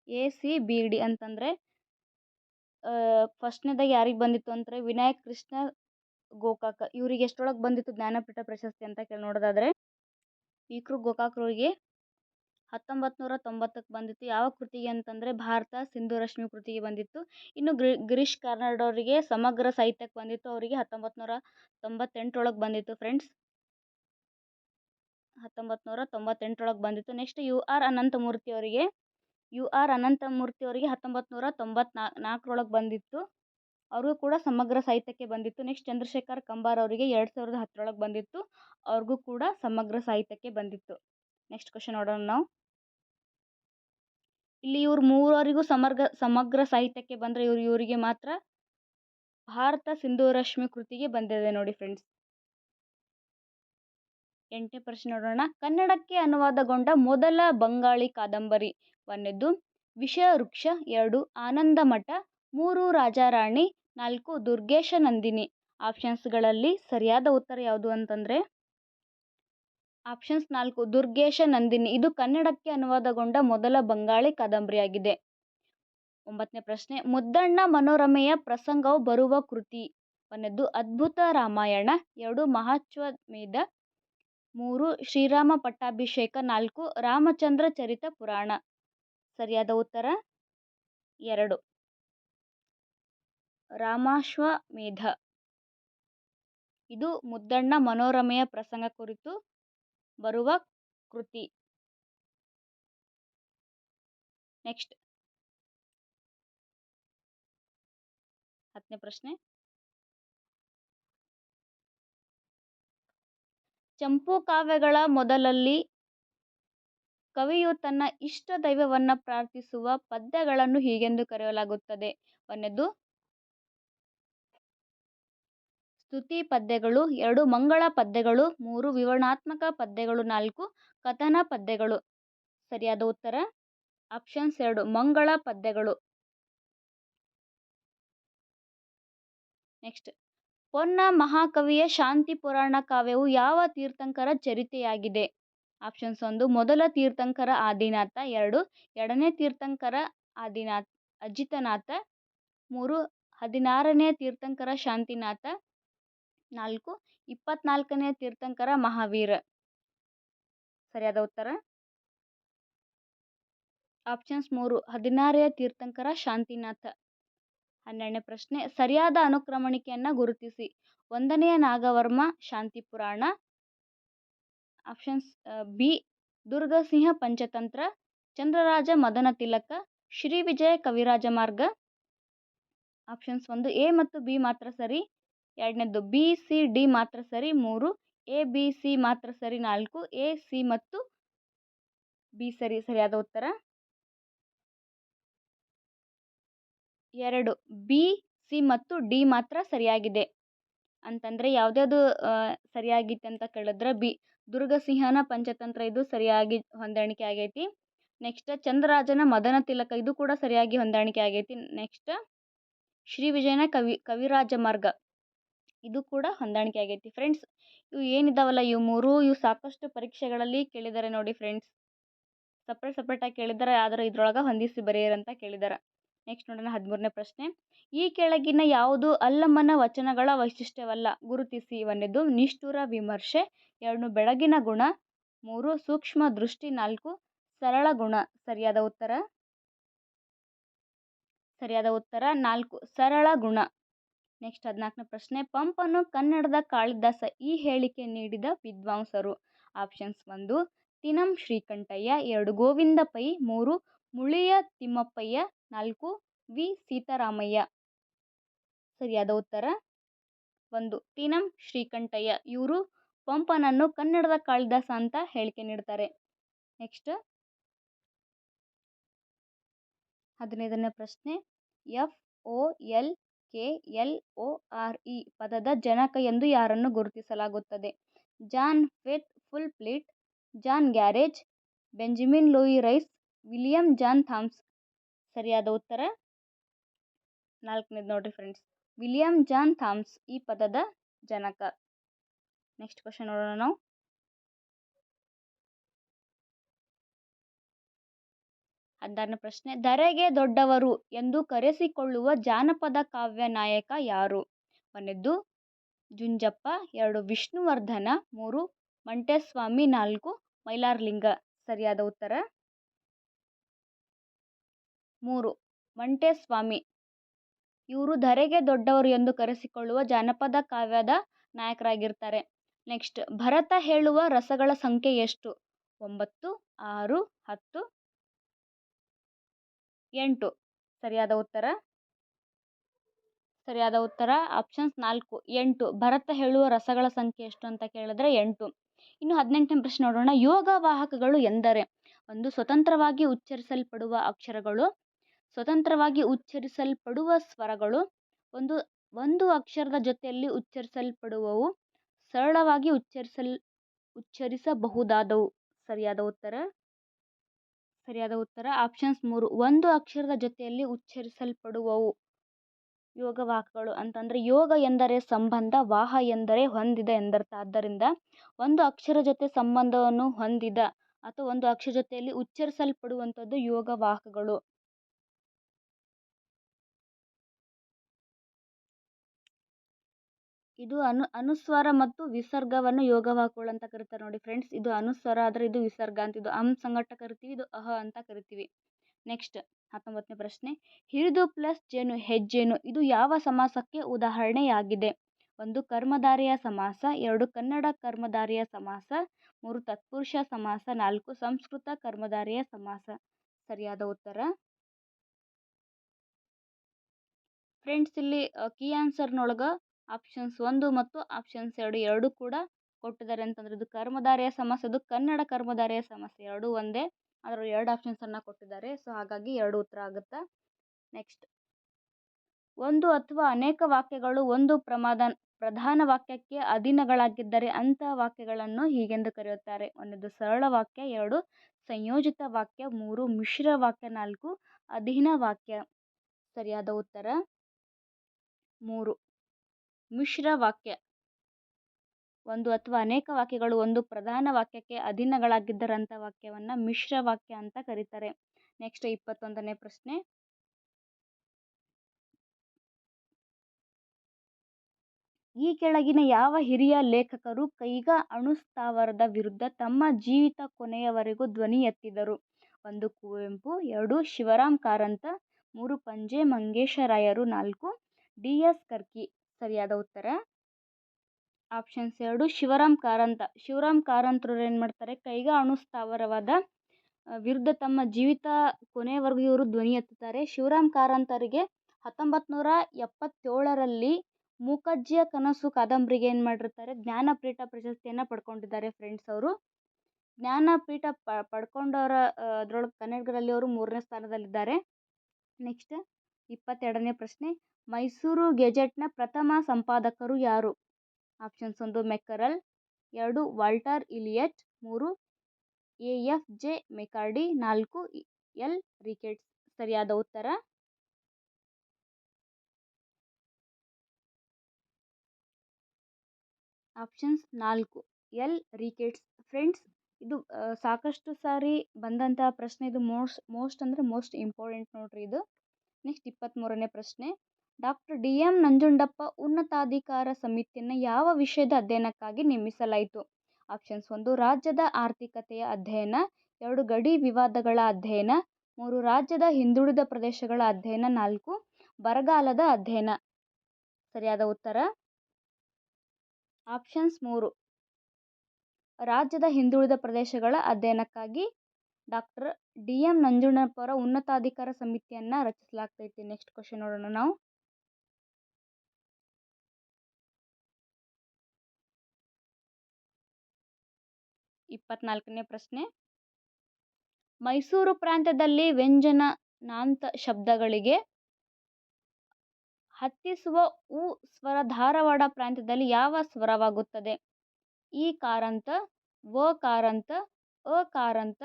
ಎ, ಸಿ, ಬಿ, ಡಿ ಅಂತಂದರೆ ಫಸ್ಟ್ನೇದಾಗಿ ಯಾರಿಗೆ ಬಂದಿತ್ತು ಅಂದರೆ ವಿನಾಯಕ್ ಕೃಷ್ಣ ಗೋಕಾಕ. ಇವ್ರಿಗೆ ಎಷ್ಟ್ರೊಳಗೆ ಬಂದಿತ್ತು ಜ್ಞಾನಪೀಠ ಪ್ರಶಸ್ತಿ ಅಂತ ಕೇಳಿ ನೋಡೋದಾದರೆ ವಿಕ್ರು ಗೋಕಾಕ್ರವರಿಗೆ ಹತ್ತೊಂಬತ್ತು ನೂರ ತೊಂಬತ್ತಕ್ಕೆ ಬಂದಿತ್ತು. ಯಾವ ಕೃತಿಗೆ ಅಂತಂದರೆ ಭಾರತ ಸಿಂಧು ರಶ್ಮಿ ಕೃತಿಗೆ ಬಂದಿತ್ತು. ಇನ್ನು ಗ್ರಿ, ಗಿರೀಶ್ ಕಾರ್ನಾಡ್ ಅವರಿಗೆ ಸಮಗ್ರ ಸಾಹಿತ್ಯಕ್ಕೆ ಬಂದಿತ್ತು. ಅವರಿಗೆ ಹತ್ತೊಂಬತ್ತು ನೂರ ತೊಂಬತ್ತೆಂಟರೊಳಗೆ ಬಂದಿತ್ತು ಫ್ರೆಂಡ್ಸ್. ಹತ್ತೊಂಬತ್ತು ನೂರ ತೊಂಬತ್ತೆಂಟರೊಳಗೆ ಬಂದಿತ್ತು. ನೆಕ್ಸ್ಟ್ ಯು ಆರ್ ಅನಂತಮೂರ್ತಿ ಅವರಿಗೆ ಯು ಆರ್ ಅನಂತಮೂರ್ತಿ ಅವರಿಗೆ ಹತ್ತೊಂಬತ್ತು ನೂರ ನಾಲ್ಕರೊಳಗೆ ಬಂದಿತ್ತು. ಅವ್ರಿಗೂ ಕೂಡ ಸಮಗ್ರ ಸಾಹಿತ್ಯಕ್ಕೆ ಬಂದಿತ್ತು. ನೆಕ್ಸ್ಟ್ ಚಂದ್ರಶೇಖರ್ ಕಂಬಾರ್ ಅವರಿಗೆ ಎರಡು ಸಾವಿರದ ಹತ್ತರೊಳಗೆ ಬಂದಿತ್ತು. ಅವ್ರಿಗೂ ಕೂಡ ಸಮಗ್ರ ಸಾಹಿತ್ಯಕ್ಕೆ ಬಂದಿತ್ತು. ನೆಕ್ಸ್ಟ್ ಕ್ವಶನ್ ನೋಡೋಣ ನಾವು. ಇಲ್ಲಿ ಇವ್ರು ಮೂರವರಿಗೂ ಸಮಗ್ರ ಸಮಗ್ರ ಸಾಹಿತ್ಯಕ್ಕೆ ಬಂದರೆ ಇವ್ರು ಇವರಿಗೆ ಮಾತ್ರ ಭಾರತ ಸಿಂಧೂ ರಶ್ಮಿ ಕೃತಿಗೆ ಬಂದಿದೆ ನೋಡಿ ಫ್ರೆಂಡ್ಸ್ ಎಂಟನೇ ಪ್ರಶ್ನೆ ನೋಡೋಣ. ಕನ್ನಡಕ್ಕೆ ಅನುವಾದಗೊಂಡ ಮೊದಲ ಬಂಗಾಳಿ ಕಾದಂಬರಿ ಒಂದನೇದು ವಿಷಯ ವೃಕ್ಷ, ಎರಡು, ಆನಂದ ಮಠ, ಮೂರು, ರಾಜಾರಾಣಿ, ನಾಲ್ಕು, ದುರ್ಗೇಶ ನಂದಿನಿ. ಆಪ್ಷನ್ಸ್ಗಳಲ್ಲಿ ಸರಿಯಾದ ಉತ್ತರ ಯಾವುದು ಅಂತಂದರೆ ಆಪ್ಷನ್ಸ್ ನಾಲ್ಕು, ದುರ್ಗೇಶ ನಂದಿನಿ. ಇದು ಕನ್ನಡಕ್ಕೆ ಅನುವಾದಗೊಂಡ ಮೊದಲ ಬಂಗಾಳಿ ಕಾದಂಬರಿಯಾಗಿದೆ. ಒಂಬತ್ತನೇ ಪ್ರಶ್ನೆ, ಮುದ್ದಣ್ಣ ಮನೋರಮೆಯ ಪ್ರಸಂಗವು ಬರುವ ಕೃತಿ. ಒಂದನೇದು ಅದ್ಭುತ ರಾಮಾಯಣ, ಎರಡು ಮೇದ ಮೂರು, ಶ್ರೀರಾಮ ಪಟ್ಟಾಭಿಷೇಕ, ನಾಲ್ಕು, ರಾಮಚಂದ್ರ ಚರಿತ ಪುರಾಣ. ಸರಿಯಾದ ಉತ್ತರ? ಎರಡು. ರಾಮಾಶ್ವಮೇಧ. ಇದು ಮುದ್ದಣ್ಣ ಮನೋರಮೆಯ ಪ್ರಸಂಗ ಕುರಿತು ಬರುವ ಕೃತಿ. ನೆಕ್ಸ್ಟ್. ಹತ್ತನೇ ಪ್ರಶ್ನೆ. ಚಂಪೂ ಕಾವ್ಯಗಳ ಮೊದಲಲ್ಲಿ ಕವಿಯು ತನ್ನ ಇಷ್ಟ ದೈವವನ್ನು ಪ್ರಾರ್ಥಿಸುವ ಪದ್ಯಗಳನ್ನು ಹೀಗೆಂದು ಕರೆಯಲಾಗುತ್ತದೆ. ಒಂದನೇದು, ಸ್ತುತಿ ಪದ್ಯಗಳು, ಎರಡು ಮಂಗಳ ಪದ್ಯಗಳು, ಮೂರು ವಿವರಣಾತ್ಮಕ ಪದ್ಯಗಳು, ನಾಲ್ಕು ಕಥನ ಪದ್ಯಗಳು. ಸರಿಯಾದ ಉತ್ತರ, ಆಪ್ಷನ್ಸ್ ಎರಡು, ಮಂಗಳ ಪದ್ಯಗಳು. ನೆಕ್ಸ್ಟ್, ಪೊನ್ನ ಮಹಾಕವಿಯ ಶಾಂತಿ ಪುರಾಣ ಕಾವ್ಯವು ಯಾವ ತೀರ್ಥಂಕರ ಚರಿತೆಯಾಗಿದೆ? ಆಪ್ಷನ್ಸ್ ಒಂದು, ಮೊದಲ ತೀರ್ಥಂಕರ ಆದಿನಾಥ, ಎರಡು, ಎರಡನೇ ತೀರ್ಥಂಕರ ಆದಿನಾಥ್, ಅಜಿತನಾಥ, ಮೂರು, ಹದಿನಾರನೇ ತೀರ್ಥಂಕರ ಶಾಂತಿನಾಥ, ನಾಲ್ಕು, ಇಪ್ಪತ್ನಾಲ್ಕನೇ ತೀರ್ಥಂಕರ ಮಹಾವೀರ. ಸರಿಯಾದ ಉತ್ತರ? ಆಪ್ಷನ್ಸ್ ಮೂರು, ಹದಿನಾರನೇ ತೀರ್ಥಂಕರ ಶಾಂತಿನಾಥ. ಹನ್ನೆರಡನೇ ಪ್ರಶ್ನೆ, ಸರಿಯಾದ ಅನುಕ್ರಮಣಿಕೆಯನ್ನು ಗುರುತಿಸಿ. ಒಂದನೆಯ ನಾಗವರ್ಮ, ಶಾಂತಿ ಪುರಾಣ ಆಪ್ಷನ್ಸ್ ಬಿ, ದುರ್ಗಸಿಂಹ ಪಂಚತಂತ್ರ, ಚಂದ್ರರಾಜ ಮದನ ತಿಲಕ, ಶ್ರೀ ವಿಜಯ ಕವಿರಾಜ ಮಾರ್ಗ. ಆಪ್ಷನ್ಸ್ ಒಂದು, ಎ ಮತ್ತು ಬಿ ಮಾತ್ರ ಸರಿ. ಎರಡನೇದು ಬಿ, ಸಿ, ಡಿ ಮಾತ್ರ ಸರಿ. ಮೂರು, ಎ, ಬಿ, ಸಿ ಮಾತ್ರ ಸರಿ. ನಾಲ್ಕು, ಎ, ಸಿ ಮತ್ತು ಬಿ ಸರಿ, ಸರಿಯಾದ ಉತ್ತರ. ಎರಡು, ಬಿ, ಸಿ ಮತ್ತು ಡಿ ಮಾತ್ರ ಸರಿಯಾಗಿದೆ. ಅಂತಂದರೆ ಯಾವುದ್ಯಾವ್ದು ಸರಿಯಾಗಿತ್ತು ಅಂತ ಕೇಳಿದ್ರೆ ಬಿ. ದುರ್ಗಸಿಂಹನ ಪಂಚತಂತ್ರ ಇದು ಸರಿಯಾಗಿ ಹೊಂದಾಣಿಕೆ ಆಗೈತಿ. ನೆಕ್ಸ್ಟ್ ಚಂದ್ರರಾಜನ ಮದನ ತಿಲಕ ಇದು ಕೂಡ ಸರಿಯಾಗಿ ಹೊಂದಾಣಿಕೆ ಆಗೈತಿ. ನೆಕ್ಸ್ಟ್ ಶ್ರೀ ವಿಜಯನ ಕವಿ, ಕವಿರಾಜ ಮಾರ್ಗ ಇದು ಕೂಡ ಹೊಂದಾಣಿಕೆ ಆಗೈತಿ. ಫ್ರೆಂಡ್ಸ್ ಇವು ಏನಿದಾವಲ್ಲ, ಇವು ಮೂರು ಇವು ಸಾಕಷ್ಟು ಪರೀಕ್ಷೆಗಳಲ್ಲಿ ಕೇಳಿದ್ದಾರೆ ನೋಡಿ ಫ್ರೆಂಡ್ಸ್ ಸಪ್ರೇಟ್ ಸಪ್ರೇಟಾಗಿ ಕೇಳಿದ್ದಾರೆ ಆದರೆ ಇದ್ರೊಳಗೆ ಹೊಂದಿಸಿ ಬರೆಯರಂತ ಕೇಳಿದ್ದಾರೆ ನೆಕ್ಸ್ಟ್ ನೋಡೋಣ ಹದಿಮೂರನೇ ಪ್ರಶ್ನೆ. ಈ ಕೆಳಗಿನ ಯಾವುದು ಅಲ್ಲಮ್ಮನ ವಚನಗಳ ವೈಶಿಷ್ಟ್ಯವಲ್ಲ? ಗುರುತಿಸಿ ಒಂದನೇದು ನಿಷ್ಠುರ ವಿಮರ್ಶೆ. ಎರಡು ಬೆಳಗಿನ ಗುಣ, ಮೂರು ಸೂಕ್ಷ್ಮ ದೃಷ್ಟಿ, ನಾಲ್ಕು ಸರಳ ಗುಣ. ಸರಿಯಾದ ಉತ್ತರ? ಸರಿಯಾದ ಉತ್ತರ, ನಾಲ್ಕು ಸರಳ ಗುಣ. ನೆಕ್ಸ್ಟ್ ಹದಿನಾಲ್ಕನೇ ಪ್ರಶ್ನೆ, ಪಂಪನ್ನು ಕನ್ನಡದ ಕಾಳಿದಾಸ ಈ ಹೇಳಿಕೆ ನೀಡಿದ ವಿದ್ವಾಂಸರು. ಆಪ್ಷನ್ಸ್ ಒಂದು, ತಿನಂ ಶ್ರೀಕಂಠಯ್ಯ, ಎರಡು ಗೋವಿಂದ ಪೈ ಮೂರು, ಮುಳಿಯ ತಿಮ್ಮಪ್ಪಯ್ಯ, ನಾಲ್ಕು, ವಿ. ಸೀತಾರಾಮಯ್ಯ. ಸರಿಯಾದ ಉತ್ತರ? ಒಂದು, ತಿನಂ ಶ್ರೀಕಂಠಯ್ಯ, ಇವರು ಪಂಪನನ್ನು ಕನ್ನಡದ ಕಾಳಿದಾಸ ಅಂತ ಹೇಳಿಕೆ ನೀಡ್ತಾರೆ. ನೆಕ್ಸ್ಟ್ ಹದಿನೈದನೇ ಪ್ರಶ್ನೆ. F O L K L O R E ಪದದ ಜನಕ ಎಂದು ಯಾರನ್ನು ಗುರುತಿಸಲಾಗುತ್ತದೆ? John Faithfull Fleet John Garrett Benjamin Lewis Rice William John Thoms ಸರಿಯಾದ ಉತ್ತರ? ನಾಲ್ಕನೇದು ನೋಡಿರಿ ಫ್ರೆಂಡ್ಸ್ ವಿಲಿಯಂ ಜಾನ್ ಥಾಮ್ಸ್ ಈ ಪದದ ಜನಕ. ನೆಕ್ಸ್ಟ್ ಕ್ವಶನ್ ನೋಡೋಣ ನಾವು ಹದಿನಾರನೇ ಪ್ರಶ್ನೆ ಧರೆಗೆ ದೊಡ್ಡವರು ಎಂದು ಕರೆಸಿಕೊಳ್ಳುವ ಜಾನಪದ ಕಾವ್ಯ ನಾಯಕ ಯಾರು? ಒಂದನೇದ್ದು ಜುಂಜಪ್ಪ, ಎರಡು, ವಿಷ್ಣುವರ್ಧನ, ಮೂರು ಮಂಟೇಸ್ವಾಮಿ ನಾಲ್ಕು, ಮೈಲಾರ್ಲಿಂಗ. ಸರಿಯಾದ ಉತ್ತರ? ಮೂರು ಮಂಟೇಸ್ವಾಮಿ ಇವರು ಧರೆಗೆ ದೊಡ್ಡವರು ಎಂದು ಕರೆಸಿಕೊಳ್ಳುವ ಜಾನಪದ ಕಾವ್ಯದ ನಾಯಕರಾಗಿರ್ತಾರೆ. ನೆಕ್ಸ್ಟ್ ಭರತ ಹೇಳುವ ರಸಗಳ ಸಂಖ್ಯೆ ಎಷ್ಟು? ಒಂಬತ್ತು, ಆರು, ಹತ್ತು. ಎಂಟು. ಸರಿಯಾದ ಉತ್ತರ? ಸರಿಯಾದ ಉತ್ತರ? ಆಪ್ಷನ್ಸ್ ನಾಲ್ಕು, ಎಂಟು. ಭರತ ಹೇಳುವ ರಸಗಳ ಸಂಖ್ಯೆ ಎಷ್ಟು ಅಂತ ಕೇಳಿದ್ರೆ ಎಂಟು. ಇನ್ನು ಹದಿನೆಂಟನೇ ಪ್ರಶ್ನೆ ನೋಡೋಣ. ಯೋಗ ವಾಹಕಗಳು ಎಂದರೆ? ಒಂದು, ಸ್ವತಂತ್ರವಾಗಿ ಉಚ್ಚರಿಸಲ್ಪಡುವ ಅಕ್ಷರಗಳು. ಸ್ವತಂತ್ರವಾಗಿ ಉಚ್ಚರಿಸಲ್ಪಡುವ ಸ್ವರಗಳು. ಒಂದು ಒಂದು ಅಕ್ಷರದ ಜೊತೆಯಲ್ಲಿ ಉಚ್ಚರಿಸಲ್ಪಡುವವು. ಸರಳವಾಗಿ ಉಚ್ಚರಿಸಲ್, ಉಚ್ಚರಿಸಬಹುದಾದವು. ಸರಿಯಾದ ಉತ್ತರ? ಸರಿಯಾದ ಉತ್ತರ. ಆಪ್ಷನ್ಸ್ ಮೂರು. ಒಂದು ಅಕ್ಷರದ ಜೊತೆಯಲ್ಲಿ ಉಚ್ಚರಿಸಲ್ಪಡುವವು. ಯೋಗವಾಹಕಗಳು ಅಂತಂದರೆ ಯೋಗ ಎಂದರೆ ಸಂಬಂಧ, ವಾಹ ಎಂದರೆ ಹೊಂದಿದ ಎಂದರ್ಥ. ಆದ್ದರಿಂದ ಒಂದು ಅಕ್ಷರ ಜೊತೆ ಸಂಬಂಧವನ್ನು ಹೊಂದಿದ ಅಥವಾ ಒಂದು ಅಕ್ಷರ ಜೊತೆಯಲ್ಲಿ ಉಚ್ಚರಿಸಲ್ಪಡುವಂಥದ್ದು ಯೋಗವಾಹಕಗಳು ಇದು ಅನು, ಅನುಸ್ವಾರ ಮತ್ತು ವಿಸರ್ಗವನ್ನು ಯೋಗವಾಕುಗಳು ಅಂತ ಕರೀತಾರೆ ನೋಡಿ ಫ್ರೆಂಡ್ಸ್. ಇದು ಅನುಸ್ವಾರ ಆದರೆ ಇದು ವಿಸರ್ಗ ಅಂತ, ಇದು ಅಂ ಸಂಗಟ ಕರಿತೀವಿ, ಇದು ಅಹ ಅಂತ ಕರಿತೀವಿ. ನೆಕ್ಸ್ಟ್ ಹತ್ತೊಂಬತ್ತನೇ ಪ್ರಶ್ನೆ. ಹಿರಿದು ಪ್ಲಸ್ ಜೇನು ಹೆಜ್ಜೇನು, ಇದು ಯಾವ ಸಮಾಸಕ್ಕೆ ಉದಾಹರಣೆಯಾಗಿದೆ? ಒಂದು ಕರ್ಮಧಾರಿಯ ಸಮಾಸ, ಎರಡು ಕನ್ನಡ ಕರ್ಮಧಾರಿಯ ಸಮಾಸ, ಮೂರು ತತ್ಪುರುಷ ಸಮಾಸ, ನಾಲ್ಕು ಸಂಸ್ಕೃತ ಕರ್ಮಧಾರಿಯ ಸಮಾಸ. ಸರಿಯಾದ ಉತ್ತರ? ಫ್ರೆಂಡ್ಸ್, ಇಲ್ಲಿ ಕೀ ಆನ್ಸರ್ನೊಳಗೆ ಆಪ್ಷನ್ಸ್ ಒಂದು ಮತ್ತು ಆಪ್ಷನ್ಸ್ ಎರಡು ಎರಡು ಕೂಡ ಕೊಟ್ಟಿದ್ದಾರೆ ಅಂತಂದ್ರೆ ಇದು ಕರ್ಮಧಾರಯ ಸಮಾಸ ಅದು ಕನ್ನಡ ಕರ್ಮಧಾರೆಯ ಸಮಾಸ ಎರಡೂ ಒಂದೇ ಅದರ ಎರಡು ಆಪ್ಷನ್ಸನ್ನು ಕೊಟ್ಟಿದ್ದಾರೆ. ಸೊ ಹಾಗಾಗಿ ಎರಡು ಉತ್ತರ ಆಗುತ್ತೆ? ನೆಕ್ಸ್ಟ್ ಒಂದು ಅಥವಾ ಅನೇಕ ವಾಕ್ಯಗಳು ಒಂದು ಪ್ರಮಾದ, ಪ್ರಧಾನ ವಾಕ್ಯಕ್ಕೆ ಅಧೀನಗಳಾಗಿದ್ದರೆ ಅಂಥ ವಾಕ್ಯಗಳನ್ನು ಹೀಗೆಂದು ಕರೆಯುತ್ತಾರೆ. ಒಂದೊಂದು ಸರಳ ವಾಕ್ಯ, ಎರಡು ಸಂಯೋಜಿತ ವಾಕ್ಯ, ಮೂರು ಮಿಶ್ರ ವಾಕ್ಯ, ನಾಲ್ಕು ಅಧೀನ ವಾಕ್ಯ. ಸರಿಯಾದ ಉತ್ತರ? ಮೂರು. ಮಿಶ್ರ ವಾಕ್ಯ. ಒಂದು ಅಥವಾ ಅನೇಕ ವಾಕ್ಯಗಳು ಒಂದು ಪ್ರಧಾನ ವಾಕ್ಯಕ್ಕೆ ಅಧೀನಗಳಾಗಿದ್ದರಂಥ ವಾಕ್ಯವನ್ನು ಮಿಶ್ರ ವಾಕ್ಯ ಅಂತ ಕರೀತಾರೆ. ನೆಕ್ಸ್ಟ್ ಇಪ್ಪತ್ತೊಂದನೇ ಪ್ರಶ್ನೆ. ಈ ಕೆಳಗಿನ ಯಾವ ಹಿರಿಯ ಲೇಖಕರು ಕೈಗ ಅಣುಸ್ಥಾವರದ ವಿರುದ್ಧ ತಮ್ಮ ಜೀವಿತ ಕೊನೆಯವರೆಗೂ ಧ್ವನಿ ಎತ್ತಿದರು? ಒಂದು ಕುವೆಂಪು, ಎರಡು ಶಿವರಾಮ್ ಕಾರಂತ, ಮೂರು ಪಂಜೆ ಮಂಗೇಶರಾಯರು ನಾಲ್ಕು ಡಿ ಎಸ್ ಕರ್ಕಿ. ಸರಿಯಾದ ಉತ್ತರ? ಆಪ್ಷನ್ಸ್ ಎರಡು, ಶಿವರಾಮ್ ಕಾರಂತ. ಶಿವರಾಮ್ ಕಾರಂತರು ಏನು ಮಾಡ್ತಾರೆ? ಕೈಗಾ ಅಣುಸ್ಥಾವರವಾದ ವಿರುದ್ಧ ತಮ್ಮ ಜೀವಿತ ಕೊನೆಯವರೆಗೂ ಇವರು ಧ್ವನಿ ಎತ್ತುತ್ತಾರೆ. ಶಿವರಾಮ್ ಕಾರಂತರಿಗೆ ಹತ್ತೊಂಬತ್ತು ನೂರ ಎಪ್ಪತ್ತೇಳರಲ್ಲಿ ಮೂಕಜ್ಜಿಯ ಕನಸು ಕಾದಂಬರಿಗೆ ಏನು ಮಾಡಿರ್ತಾರೆ? ಜ್ಞಾನಪೀಠ ಪ್ರಶಸ್ತಿಯನ್ನು ಪಡ್ಕೊಂಡಿದ್ದಾರೆ ಫ್ರೆಂಡ್ಸ್ ಅವರು. ಜ್ಞಾನಪೀಠ ಪಡ್ಕೊಂಡವರ ಅದರೊಳಗೆ ಕನ್ನಡಿಗರಲ್ಲಿ ಅವರು ಮೂರನೇ ಸ್ಥಾನದಲ್ಲಿದ್ದಾರೆ. ನೆಕ್ಸ್ಟ್. ಇಪ್ಪತ್ತೆರಡನೇ ಪ್ರಶ್ನೆ, ಮೈಸೂರು ಗೆಜೆಟ್ನ ಪ್ರಥಮ ಸಂಪಾದಕರು ಯಾರು? ಆಪ್ಷನ್ಸ್ ಒಂದು, ಮೆಕ್ಕರಲ್, ಎರಡು, ವಾಲ್ಟರ್ ಇಲಿಯಟ್, ಮೂರು, ಎ ಎಫ್ ಜೆ ಮೆಕಾರ್ಡಿ, ನಾಲ್ಕು, ಎಲ್ ರಿಕೆಟ್ಸ್. ಸರಿಯಾದ ಉತ್ತರ? ಆಪ್ಷನ್ಸ್ ನಾಲ್ಕು, ಎಲ್ ರಿಕೆಟ್ಸ್. ಫ್ರೆಂಡ್ಸ್, ಇದು ಸಾಕಷ್ಟು ಸಾರಿ ಬಂದಂತಹ ಪ್ರಶ್ನೆ. ಇದು ಮೋಸ್ಟ್ ಮೋಸ್ಟ್ ಅಂದರೆ ಮೋಸ್ಟ್ ಇಂಪಾರ್ಟೆಂಟ್ ನೋಡ್ರಿ ಇದು. ನೆಕ್ಸ್ಟ್ ಇಪ್ಪತ್ತ್ಮೂರನೇ ಪ್ರಶ್ನೆ. ಡಾಕ್ಟರ್ ಡಿ ಎಂ ನಂಜುಂಡಪ್ಪ ಉನ್ನತಾಧಿಕಾರ ಸಮಿತಿಯನ್ನು ಯಾವ ವಿಷಯದ ಅಧ್ಯಯನಕ್ಕಾಗಿ ನೇಮಿಸಲಾಯಿತು? ಆಪ್ಷನ್ಸ್ ಒಂದು, ರಾಜ್ಯದ ಆರ್ಥಿಕತೆಯ ಅಧ್ಯಯನ. ಎರಡು, ಗಡಿ ವಿವಾದಗಳ ಅಧ್ಯಯನ. ಮೂರು, ರಾಜ್ಯದ ಹಿಂದುಳಿದ ಪ್ರದೇಶಗಳ ಅಧ್ಯಯನ. ನಾಲ್ಕು, ಬರಗಾಲದ ಅಧ್ಯಯನ. ಸರಿಯಾದ ಉತ್ತರ? ಆಪ್ಷನ್ಸ್ ಮೂರು, ರಾಜ್ಯದ ಹಿಂದುಳಿದ ಪ್ರದೇಶಗಳ ಅಧ್ಯಯನಕ್ಕಾಗಿ ಡಾಕ್ಟರ್ ಡಿ ಎಂ ನಂಜುಂಡಪ್ಪ ಅವರ ಉನ್ನತಾಧಿಕಾರ ಸಮಿತಿಯನ್ನು ರಚಿಸಲಾಗ್ತೈತಿ. ನೆಕ್ಸ್ಟ್ ಕ್ವಶನ್ ನೋಡೋಣ ನಾವು. ಇಪ್ಪತ್ನಾಲ್ಕನೇ ಪ್ರಶ್ನೆ. ಮೈಸೂರು ಪ್ರಾಂತ್ಯದಲ್ಲಿ ವ್ಯಂಜನಾಂತ ಶಬ್ದಗಳಿಗೆ ಹತ್ತಿಸುವ ಉ ಸ್ವರ ಧಾರವಾಡ ಪ್ರಾಂತ್ಯದಲ್ಲಿ ಯಾವ ಸ್ವರವಾಗುತ್ತದೆ? ಈ ಕಾರಂತ, ವ ಕಾರಂತ, ಅ ಕಾರಂತ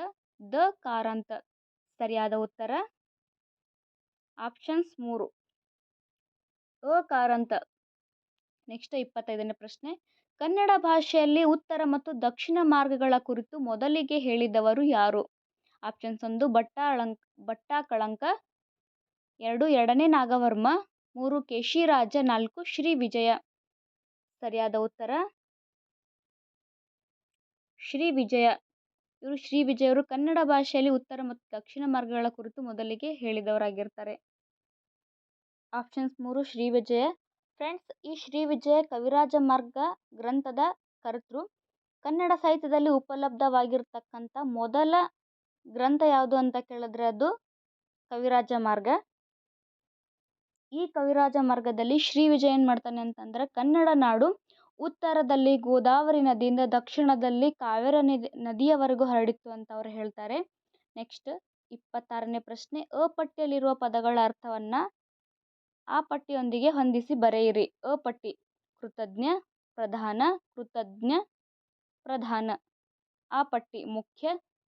ದ ಕಾರಂತ ಸರಿಯಾದ ಉತ್ತರ? ಆಪ್ಷನ್ಸ್ ಮೂರು. ಅ ಕಾರಂತ ನೆಕ್ಸ್ಟ್ ಇಪ್ಪತ್ತೈದನೇ ಪ್ರಶ್ನೆ. ಕನ್ನಡ ಭಾಷೆಯಲ್ಲಿ ಉತ್ತರ ಮತ್ತು ದಕ್ಷಿಣ ಮಾರ್ಗಗಳ ಕುರಿತು ಮೊದಲಿಗೆ ಹೇಳಿದವರು ಯಾರು? ಆಪ್ಷನ್ಸ್ ಒಂದು ಭಟ್ಟಾಳಂಕ ಭಟ್ಟಾಕಳಂಕ ಎರಡು, ಎರಡನೇ ನಾಗವರ್ಮ. ಮೂರು, ಕೇಶಿರಾಜ. ನಾಲ್ಕು, ಶ್ರೀ ವಿಜಯ. ಸರಿಯಾದ ಉತ್ತರ? ಶ್ರೀ ವಿಜಯ. ಇವರು ಶ್ರೀ ವಿಜಯವರು ಕನ್ನಡ ಭಾಷೆಯಲ್ಲಿ ಉತ್ತರ ಮತ್ತು ದಕ್ಷಿಣ ಮಾರ್ಗಗಳ ಕುರಿತು ಮೊದಲಿಗೆ ಹೇಳಿದವರಾಗಿರ್ತಾರೆ. ಆಪ್ಷನ್ಸ್ ಮೂರು, ಶ್ರೀ ವಿಜಯ. ಫ್ರೆಂಡ್ಸ್, ಈ ಶ್ರೀ ವಿಜಯ ಕವಿರಾಜ ಮಾರ್ಗ ಗ್ರಂಥದ ಕರ್ತೃ. ಕನ್ನಡ ಸಾಹಿತ್ಯದಲ್ಲಿ ಉಪಲಬ್ಧವಾಗಿರ್ತಕ್ಕಂಥ ಮೊದಲ ಗ್ರಂಥ ಯಾವುದು ಅಂತ ಕೇಳಿದ್ರೆ ಅದು ಕವಿರಾಜ ಮಾರ್ಗ. ಈ ಕವಿರಾಜ ಮಾರ್ಗದಲ್ಲಿ ಶ್ರೀ ವಿಜಯ ಏನು ಮಾಡ್ತಾನೆ ಅಂತಂದ್ರೆ ಕನ್ನಡ ನಾಡು ಉತ್ತರದಲ್ಲಿ ಗೋದಾವರಿ ನದಿಯಿಂದ ದಕ್ಷಿಣದಲ್ಲಿ ಕಾವೇರಿ ನದಿ ನದಿಯವರೆಗೂ ಹರಡಿತ್ತು ಅಂತ ಅವ್ರು ಹೇಳ್ತಾರೆ. ನೆಕ್ಸ್ಟ್ ಇಪ್ಪತ್ತಾರನೇ ಪ್ರಶ್ನೆ ಅ ಪಟ್ಟಿಯಲ್ಲಿರುವ ಪದಗಳ ಅರ್ಥವನ್ನು ಆ ಪಟ್ಟಿಯೊಂದಿಗೆ ಹೊಂದಿಸಿ ಬರೆಯಿರಿ. ಅ ಪಟ್ಟಿ ಕೃತಜ್ಞ, ಪ್ರಧಾನ ಕೃತಜ್ಞ, ಪ್ರಧಾನ. ಆ ಪಟ್ಟಿ ಮುಖ್ಯ,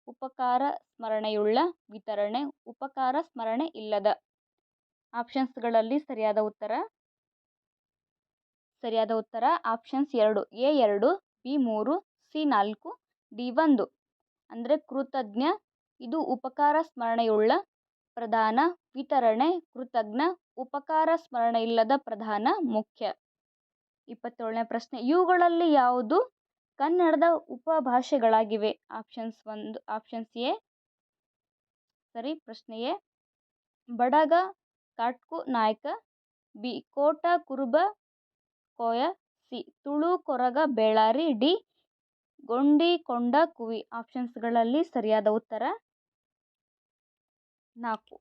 ಉಪಕಾರ, ಸ್ಮರಣೆಯುಳ್ಳ, ವಿತರಣೆ, ಉಪಕಾರ, ಸ್ಮರಣೆ ಇಲ್ಲದ. ಆಪ್ಷನ್ಸ್ಗಳಲ್ಲಿ ಸರಿಯಾದ ಉತ್ತರ ಸರಿಯಾದ ಉತ್ತರ? ಆಪ್ಷನ್ಸ್ ಎರಡು. ಎ ಎರಡು, ಬಿ ಮೂರು, ಸಿ ನಾಲ್ಕು, ಡಿ ಒಂದು. ಅಂದರೆ ಕೃತಜ್ಞ, ಇದು ಉಪಕಾರ ಸ್ಮರಣೆಯುಳ್ಳ ಪ್ರಧಾನ, ವಿತರಣೆ, ಕೃತಜ್ಞ, ಉಪಕಾರ ಸ್ಮರಣೆ ಇಲ್ಲದ ಪ್ರಧಾನ, ಮುಖ್ಯ. ಇಪ್ಪತ್ತೇಳನೇ ಪ್ರಶ್ನೆ. ಇವುಗಳಲ್ಲಿ ಯಾವುದು ಕನ್ನಡದ ಉಪಭಾಷೆಗಳಾಗಿವೆ ಆಪ್ಷನ್ಸ್ ಒಂದು, ಆಪ್ಷನ್ಸ್ ಎ. ಸರಿ, ಪ್ರಶ್ನೆ Badaga, Katku Nayaka, B. Kota Kuruba Koya C Tulu Koraga Bellari D Gondi Konda Kuvi ಆಪ್ಷನ್ಸ್ಗಳಲ್ಲಿ ಸರಿಯಾದ ಉತ್ತರ? ನಾಲ್ಕು.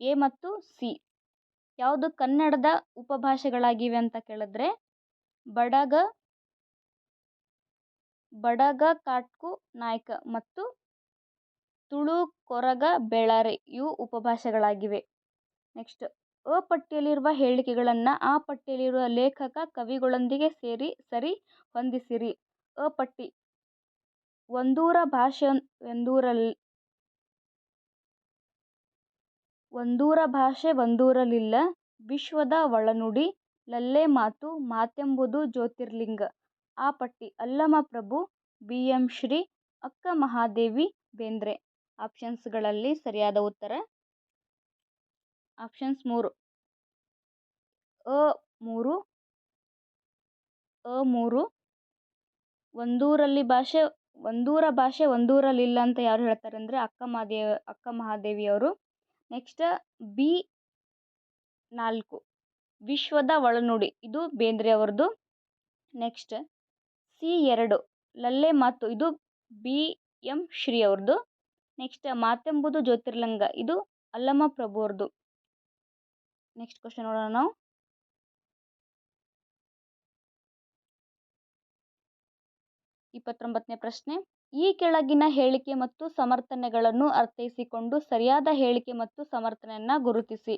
ಎ ಮತ್ತು ಸಿ ಯಾವುದು ಕನ್ನಡದ ಉಪಭಾಷೆಗಳಾಗಿವೆ ಅಂತ ಕೇಳಿದ್ರೆ ಬಡಗ ಬಡಗ ಕಾಟ್ಕು ನಾಯ್ಕ ಮತ್ತು ತುಳು ಕೊರಗ ಬೆಳಾರಿ ಇವು ಉಪಭಾಷೆಗಳಾಗಿವೆ. ನೆಕ್ಸ್ಟ್. ಅ ಪಟ್ಟಿಯಲ್ಲಿರುವ ಹೇಳಿಕೆಗಳನ್ನು ಆ ಪಟ್ಟಿಯಲ್ಲಿರುವ ಲೇಖಕ ಕವಿಗಳೊಂದಿಗೆ ಸೇರಿ, ಸರಿ ಹೊಂದಿಸಿರಿ. ಅ ಪಟ್ಟಿ ಒಂದೂರ ಭಾಷೆ ಒಂದೂರಲ್ಲಿ ಒಂದೂರ ಭಾಷೆ ಒಂದೂರಲಿಲ್ಲ. ವಿಶ್ವದ ಒಳನುಡಿ ಲಲ್ಲೆ ಮಾತು ಮಾತೆಂಬುದು ಜ್ಯೋತಿರ್ಲಿಂಗ. ಆ ಪಟ್ಟಿ ಅಲ್ಲಮ ಪ್ರಭು ಬಿ ಎಂ ಶ್ರೀ ಅಕ್ಕ ಮಹಾದೇವಿ ಬೇಂದ್ರೆ. ಆಪ್ಷನ್ಸ್ಗಳಲ್ಲಿ ಸರಿಯಾದ ಉತ್ತರ ಆಪ್ಷನ್ಸ್ ಮೂರು. ಅ ಮೂರು. ಅ ಮೂರು. ಒಂದೂರಲ್ಲಿ ಭಾಷೆ, ಒಂದೂರ ಭಾಷೆ ಒಂದೂರಲ್ಲಿಲ್ಲ ಅಂತ ಯಾರು ಹೇಳ್ತಾರೆ ಅಂದರೆ ಅಕ್ಕ ಮಹಾದೇವ ಅಕ್ಕ ಮಹಾದೇವಿಯವರು. ನೆಕ್ಸ್ಟ್ ಬಿ ನಾಲ್ಕು. ವಿಶ್ವದ ಒಳನುಡಿ. ಇದು ಬೇಂದ್ರೆ ಅವ್ರದ್ದು. ನೆಕ್ಸ್ಟ್ ಸಿ ಎರಡು. ಲಲ್ಲೆ ಮಾತು. ಇದು ಬಿ ಎಂ ಶ್ರೀ ಅವ್ರದ್ದು. ನೆಕ್ಸ್ಟ್ ಮಾತೆಂಬುದು ಜ್ಯೋತಿರ್ಲಿಂಗ. ಇದು ಅಲ್ಲಮ ಪ್ರಭು ಅವ್ರದ್ದು ನೆಕ್ಸ್ಟ್ ಕ್ವಶನ್ ನೋಡೋಣ ನಾವು. ಇಪ್ಪತ್ತೊಂಬತ್ತನೇ ಪ್ರಶ್ನೆ. ಈ ಕೆಳಗಿನ ಹೇಳಿಕೆ ಮತ್ತು ಸಮರ್ಥನೆಗಳನ್ನು ಅರ್ಥೈಸಿಕೊಂಡು ಸರಿಯಾದ ಹೇಳಿಕೆ ಮತ್ತು ಸಮರ್ಥನೆಯನ್ನು ಗುರುತಿಸಿ.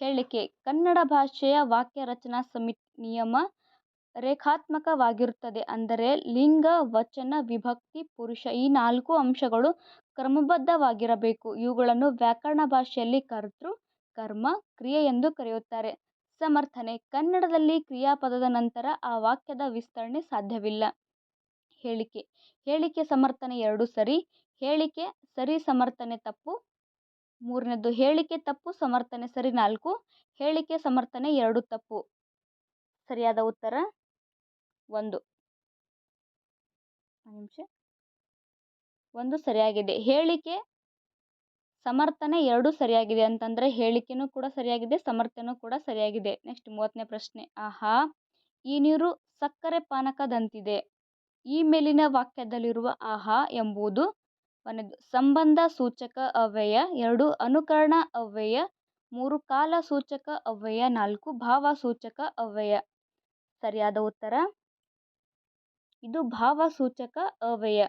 ಹೇಳಿಕೆ, ಕನ್ನಡ ಭಾಷೆಯ ವಾಕ್ಯ ರಚನಾ ಸಮಿತಿ ನಿಯಮ ರೇಖಾತ್ಮಕವಾಗಿರುತ್ತದೆ ಅಂದರೆ ಲಿಂಗ, ವಚನ, ವಿಭಕ್ತಿ, ಪುರುಷ ಈ ನಾಲ್ಕು ಅಂಶಗಳು ಕ್ರಮಬದ್ಧವಾಗಿರಬೇಕು. ಇವುಗಳನ್ನು ವ್ಯಾಕರಣ ಭಾಷೆಯಲ್ಲಿ ಕರ್ತೃ ಕರ್ಮ ಕ್ರಿಯೆ ಎಂದು ಕರೆಯುತ್ತಾರೆ. ಸಮರ್ಥನೆ ಕನ್ನಡದಲ್ಲಿ ಕ್ರಿಯಾಪದದ ನಂತರ ಆ ವಾಕ್ಯದ ವಿಸ್ತರಣೆ ಸಾಧ್ಯವಿಲ್ಲ. ಹೇಳಿಕೆ ಹೇಳಿಕೆ ಸಮರ್ಥನೆ ಎರಡು ಸರಿ, ಹೇಳಿಕೆ ಸರಿ ಸಮರ್ಥನೆ ತಪ್ಪು, ಮೂರನೇದು ಹೇಳಿಕೆ ತಪ್ಪು ಸಮರ್ಥನೆ ಸರಿ ನಾಲ್ಕು, ಹೇಳಿಕೆ ಸಮರ್ಥನೆ ಎರಡು ತಪ್ಪು. ಸರಿಯಾದ ಉತ್ತರ? ಒಂದು. ಒಂದು ಸರಿಯಾಗಿದೆ. ಹೇಳಿಕೆ ಸಮರ್ಥನೆ ಎರಡೂ ಸರಿಯಾಗಿದೆ ಅಂತಂದರೆ ಹೇಳಿಕೆನೂ ಕೂಡ ಸರಿಯಾಗಿದೆ ಸಮರ್ಥನೂ ಕೂಡ ಸರಿಯಾಗಿದೆ. ನೆಕ್ಸ್ಟ್ ಮೂವತ್ತನೇ ಪ್ರಶ್ನೆ. ಆಹಾ, ಈ ನೀರು ಸಕ್ಕರೆ ಪಾನಕದಂತಿದೆ. ಈ ಮೇಲಿನ ವಾಕ್ಯದಲ್ಲಿರುವ ಆಹಾ ಎಂಬುದು ಒಂದನೇದು ಸಂಬಂಧ ಸೂಚಕ ಅವ್ಯಯ, ಎರಡು ಅನುಕರಣ ಅವ್ಯಯ, ಮೂರು ಕಾಲ ಸೂಚಕ ಅವ್ಯಯ, ನಾಲ್ಕು ಭಾವಸೂಚಕ ಅವ್ಯಯ. ಸರಿಯಾದ ಉತ್ತರ? ಇದು ಭಾವ ಸೂಚಕ ಅವ್ಯಯ.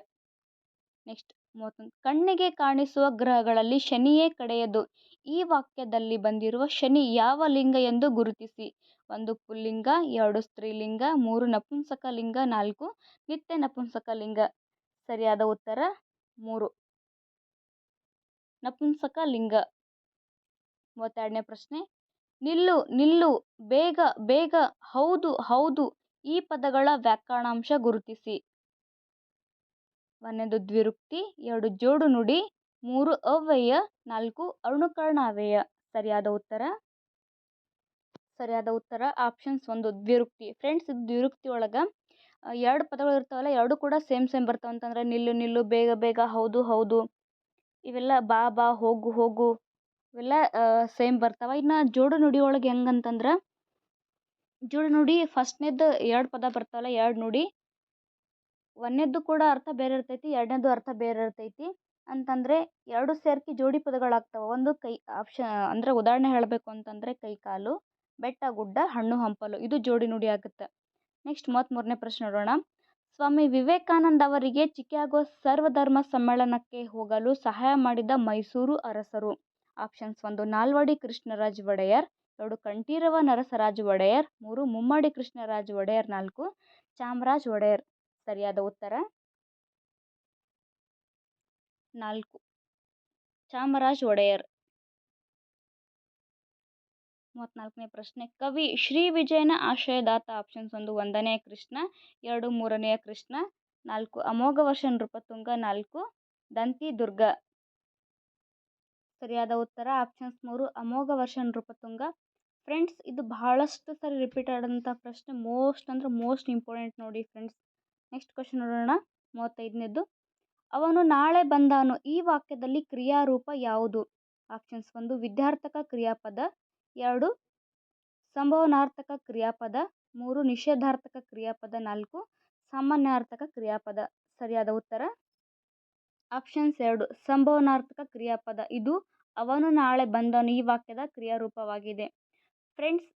ನೆಕ್ಸ್ಟ್ ಮೂವತ್ತೊಂದು. ಕಣ್ಣಿಗೆ ಕಾಣಿಸುವ ಗ್ರಹಗಳಲ್ಲಿ ಶನಿಯೇ ಕಡೆಯದು. ಈ ವಾಕ್ಯದಲ್ಲಿ ಬಂದಿರುವ ಶನಿ ಯಾವ ಲಿಂಗ ಎಂದು ಗುರುತಿಸಿ. ಒಂದು ಪುಲ್ಲಿಂಗ, ಎರಡು ಸ್ತ್ರೀಲಿಂಗ, ಮೂರು ನಪುಂಸಕ ಲಿಂಗ, ನಾಲ್ಕು ನಿತ್ಯ ನಪುಂಸಕ ಲಿಂಗ. ಸರಿಯಾದ ಉತ್ತರ? ಮೂರು. ನಪುಂಸಕ ಲಿಂಗ. ಮೂವತ್ತೆರಡನೇ ಪ್ರಶ್ನೆ. ನಿಲ್ಲು ನಿಲ್ಲು, ಬೇಗ ಬೇಗ, ಹೌದು ಹೌದು ಈ ಪದಗಳ ವ್ಯಾಕರಣಾಂಶ ಗುರುತಿಸಿ. ಒಂದನೇದು ದ್ವಿರುಕ್ತಿ, ಎರಡು ಜೋಡು ನುಡಿ, ಮೂರು ಅವ್ಯಯ, ನಾಲ್ಕು ಅನುಕರಣಾವ್ಯಯ ಸರಿಯಾದ ಉತ್ತರ? ಸರಿಯಾದ ಉತ್ತರ ಆಪ್ಷನ್ಸ್ ಒಂದು ದ್ವಿರುಕ್ತಿ. ಫ್ರೆಂಡ್ಸ್ ದ್ವಿರುಕ್ತಿ ಒಳಗೆ ಎರಡು ಪದಗಳು ಇರ್ತಾವಲ್ಲ, ಎರಡು ಕೂಡ ಸೇಮ್ ಸೇಮ್ ಬರ್ತಾವೆ ಅಂತಂದ್ರೆ ನಿಲ್ಲು ನಿಲ್ಲು, ಬೇಗ ಬೇಗ, ಹೌದು ಹೌದು. ಇವೆಲ್ಲ ಬಾ ಬಾ, ಹೋಗು ಹೋಗು, ಇವೆಲ್ಲ ಸೇಮ್ ಬರ್ತಾವೆ. ಇನ್ನು ಜೋಡು ನುಡಿ ಒಳಗೆ ಹೆಂಗಂತಂದ್ರೆ, ಜೋಡು ನುಡಿ ಫಸ್ಟ್ನೇದು ಎರಡು ಪದ ಬರ್ತಾವಲ್ಲ, ಎರಡು ನುಡಿ. ಒಂದನೇದ್ದು ಕೂಡ ಅರ್ಥ ಬೇರೆ ಇರ್ತೈತಿ ಎರಡನೇದು ಅರ್ಥ ಬೇರೆ ಇರ್ತೈತಿ. ಅಂತಂದರೆ ಎರಡು ಸೇರ್ಕಿ ಜೋಡಿ ಪದಗಳಾಗ್ತವೆ. ಒಂದು ಕೈ ಆಪ್ಷನ್ ಅಂದರೆ ಉದಾಹರಣೆ ಹೇಳಬೇಕು ಅಂತಂದರೆ ಕೈ ಕಾಲು, ಬೆಟ್ಟ, ಗುಡ್ಡ, ಹಣ್ಣು, ಹಂಪಲು. ಇದು ಜೋಡಿ ನುಡಿ ಆಗುತ್ತೆ. ನೆಕ್ಸ್ಟ್ ಮೂವತ್ತ್ಮೂರನೇ ಪ್ರಶ್ನೆ ನೋಡೋಣ. ಸ್ವಾಮಿ ವಿವೇಕಾನಂದ ಅವರಿಗೆ ಚಿಕಾಗೋ ಸರ್ವಧರ್ಮ ಸಮ್ಮೇಳನಕ್ಕೆ ಹೋಗಲು ಸಹಾಯ ಮಾಡಿದ ಮೈಸೂರು ಅರಸರು. ಆಪ್ಷನ್ಸ್ ಒಂದು, ನಾಲ್ವಡಿ ಕೃಷ್ಣರಾಜ ಒಡೆಯರ್, ಎರಡು, ಕಂಠೀರವ ನರಸರಾಜ ಒಡೆಯರ್, ಮೂರು, ಮುಮ್ಮಡಿ ಕೃಷ್ಣರಾಜ ಒಡೆಯರ್, ನಾಲ್ಕು, ಚಾಮರಾಜ ಒಡೆಯರ್. ಸರಿಯಾದ ಉತ್ತರ? ನಾಲ್ಕು. ಚಾಮರಾಜ ಒಡೆಯರ್. ಮೂವತ್ನಾಲ್ಕನೇ ಪ್ರಶ್ನೆ. ಕವಿ ಶ್ರೀ ವಿಜಯನ ಆಶಯದಾತ ಆಪ್ಷನ್ಸ್ ಒಂದು ಒಂದನೇ ಕೃಷ್ಣ, ಎರಡು, ಮೂರನೆಯ ಕೃಷ್ಣ, ನಾಲ್ಕು, ಅಮೋಘ ನೃಪತುಂಗ ನಾಲ್ಕು, ದಂತಿ ದುರ್ಗ. ಸರಿಯಾದ ಉತ್ತರ? ಆಪ್ಷನ್ಸ್ ಮೂರು, ಅಮೋಘ ವರ್ಷ ನೃಪತುಂಗ ಫ್ರೆಂಡ್ಸ್ ಇದು ಬಹಳಷ್ಟು ಸರಿ ರಿಪೀಟ್ ಆದಂಥ ಪ್ರಶ್ನೆ. ಮೋಸ್ಟ್ ಅಂದ್ರೆ ಮೋಸ್ಟ್ ಇಂಪಾರ್ಟೆಂಟ್ ನೋಡಿ ಫ್ರೆಂಡ್ಸ್ ನೆಕ್ಸ್ಟ್ ಕ್ವಶನ್ ನೋಡೋಣ. ಮೂವತ್ತೈದನೇದು ಅವನು ನಾಳೆ ಬಂದಾನು. ಈ ವಾಕ್ಯದಲ್ಲಿ ಕ್ರಿಯಾರೂಪ ಯಾವುದು? ಆಪ್ಷನ್ಸ್ ಒಂದು, ವಿದ್ಯಾರ್ಥಕ ಕ್ರಿಯಾಪದ. ಎರಡು, ಸಂಭವನಾರ್ಥಕ ಕ್ರಿಯಾಪದ. ಮೂರು, ನಿಷೇಧಾರ್ಥಕ ಕ್ರಿಯಾಪದ. ನಾಲ್ಕು, ಸಾಮಾನ್ಯಾರ್ಥಕ ಕ್ರಿಯಾಪದ. ಸರಿಯಾದ ಉತ್ತರ? ಆಪ್ಷನ್ಸ್ ಎರಡು, ಸಂಭವನಾರ್ಥಕ ಕ್ರಿಯಾಪದ. ಇದು ಅವನು ನಾಳೆ ಬಂದನು. ಈ ವಾಕ್ಯದ ಕ್ರಿಯಾರೂಪವಾಗಿದೆ. ಫ್ರೆಂಡ್ಸ್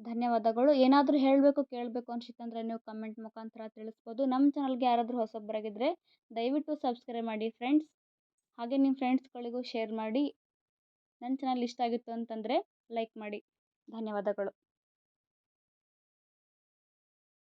ಧನ್ಯವಾದಗಳು. ಏನಾದರೂ ಹೇಳಬೇಕು, ಕೇಳಬೇಕು ಅನಿಸಿತ್ತಂದ್ರೆ ನೀವು ಕಮೆಂಟ್ ಮುಖಾಂತರ ತಿಳಿಸ್ಬೋದು. ನಮ್ಮ ಚಾನಲ್ಗೆ ಯಾರಾದರೂ ಹೊಸಬರಾಗಿದ್ದರೆ ದಯವಿಟ್ಟು ಸಬ್ಸ್ಕ್ರೈಬ್ ಮಾಡಿ ಫ್ರೆಂಡ್ಸ್ ಹಾಗೆ ನಿಮ್ಮ ಫ್ರೆಂಡ್ಸ್ಗಳಿಗೂ ಶೇರ್ ಮಾಡಿ. ನನ್ನ ಚಾನಲ್ ಇಷ್ಟ ಆಗಿತ್ತು ಅಂತಂದರೆ ಲೈಕ್ ಮಾಡಿ. ಧನ್ಯವಾದಗಳು.